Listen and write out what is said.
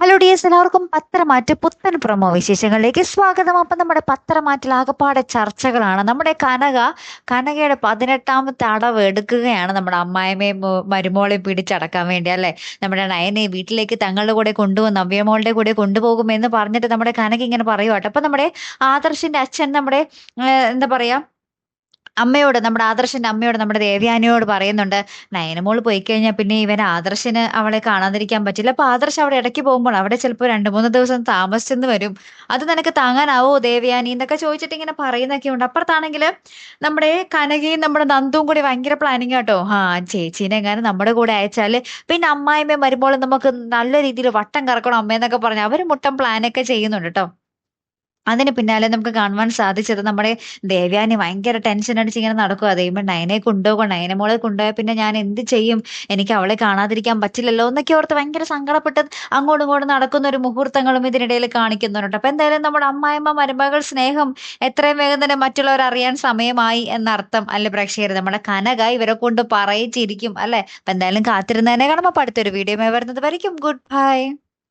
Hello dears എല്ലാവർക്കും പത്രമാറ്റ് പുത്തൻ promo വിശേഷങ്ങളിലേക്ക് സ്വാഗതം. അപ്പം നമ്മുടെ പത്രമാറ്റിൽ ആകപ്പാടെ ചർച്ചകളാണ്. നമ്മുടെ കനക കനകയുടെ പതിനെട്ടാമത്തെ അടവ് എടുക്കുകയാണ് നമ്മുടെ അമ്മായിമ്മയും മരുമോളെയും പിടിച്ചടക്കാൻ വേണ്ടി അല്ലേ? നമ്മുടെ നയനെ വീട്ടിലേക്ക് തങ്ങളുടെ കൂടെ കൊണ്ടുവന്ന് നവ്യമോളുടെ കൂടെ കൊണ്ടുപോകുമെന്ന് പറഞ്ഞിട്ട് നമ്മുടെ കനക ഇങ്ങനെ പറയുവാട്ടെ. അപ്പം നമ്മുടെ ആദർശിന്റെ അച്ഛൻ നമ്മുടെ എന്താ പറയാ അമ്മയോട് നമ്മുടെ ആദർശന്റെ അമ്മയോട് നമ്മുടെ ദേവ്യാനിയോട് പറയുന്നുണ്ട് നയനമോൾ പോയി കഴിഞ്ഞാൽ പിന്നെ ഇവൻ ആദർശന് അവളെ കാണാതിരിക്കാൻ പറ്റില്ല. അപ്പൊ ആദർശ് അവിടെ ഇടയ്ക്ക് പോകുമ്പോൾ അവിടെ ചിലപ്പോൾ രണ്ട് മൂന്ന് ദിവസം താമസിച്ചെന്ന് വരും. അത് നിനക്ക് താങ്ങാനാവോ ദേവ്യാനി? എന്നൊക്കെ ചോദിച്ചിട്ട് ഇങ്ങനെ പറയുന്നൊക്കെ ഉണ്ട്. അപ്പുറത്താണെങ്കിൽ നമ്മുടെ കനകയും നമ്മുടെ നന്ദുവും കൂടി ഭയങ്കര പ്ലാനിങ് കേട്ടോ ആ ചേച്ചീനെ എങ്ങനെ നമ്മുടെ കൂടെ അയച്ചാൽ പിന്നെ അമ്മായിമ്മയും വരുമ്പോൾ നമുക്ക് നല്ല രീതിയിൽ വട്ടം കറക്കണം അമ്മയെന്നൊക്കെ പറഞ്ഞ് അവർ മുട്ടം പ്ലാനൊക്കെ ചെയ്യുന്നുണ്ട് കേട്ടോ അതിന് പിന്നാലെ നമുക്ക് കാണുവാൻ സാധിച്ചത് നമ്മുടെ ദേവ്യാനി ഭയങ്കര ടെൻഷൻ അടിച്ച് ഇങ്ങനെ നടക്കുക ദൈവം നയനെ കൊണ്ടുപോകും നയനെ മോളെ കൊണ്ടുപോയാൽ പിന്നെ ഞാൻ എന്ത് ചെയ്യും? എനിക്ക് അവളെ കാണാതിരിക്കാൻ പറ്റില്ലല്ലോ എന്നൊക്കെ ഓർത്ത് ഭയങ്കര സങ്കടപ്പെട്ട് അങ്ങോട്ടും ഇങ്ങോട്ടും നടക്കുന്ന ഒരു മുഹൂർത്തങ്ങളും ഇതിനിടയിൽ കാണിക്കുന്നുണ്ട്. അപ്പൊ എന്തായാലും നമ്മുടെ അമ്മായിമ്മ മരുമകൾ സ്നേഹം എത്രയും വേഗം തന്നെ മറ്റുള്ളവർ അറിയാൻ സമയമായി എന്നർത്ഥം അല്ലെ പ്രേക്ഷകർ നമ്മുടെ കനക ഇവരെ കൊണ്ട് പറയിച്ചിരിക്കും അല്ലെ? അപ്പൊ എന്തായാലും കാത്തിരുന്നതിനെ കാണുമ്പോൾ അടുത്തൊരു വീഡിയോ വരുന്നത് വരയ്ക്കും. Good bye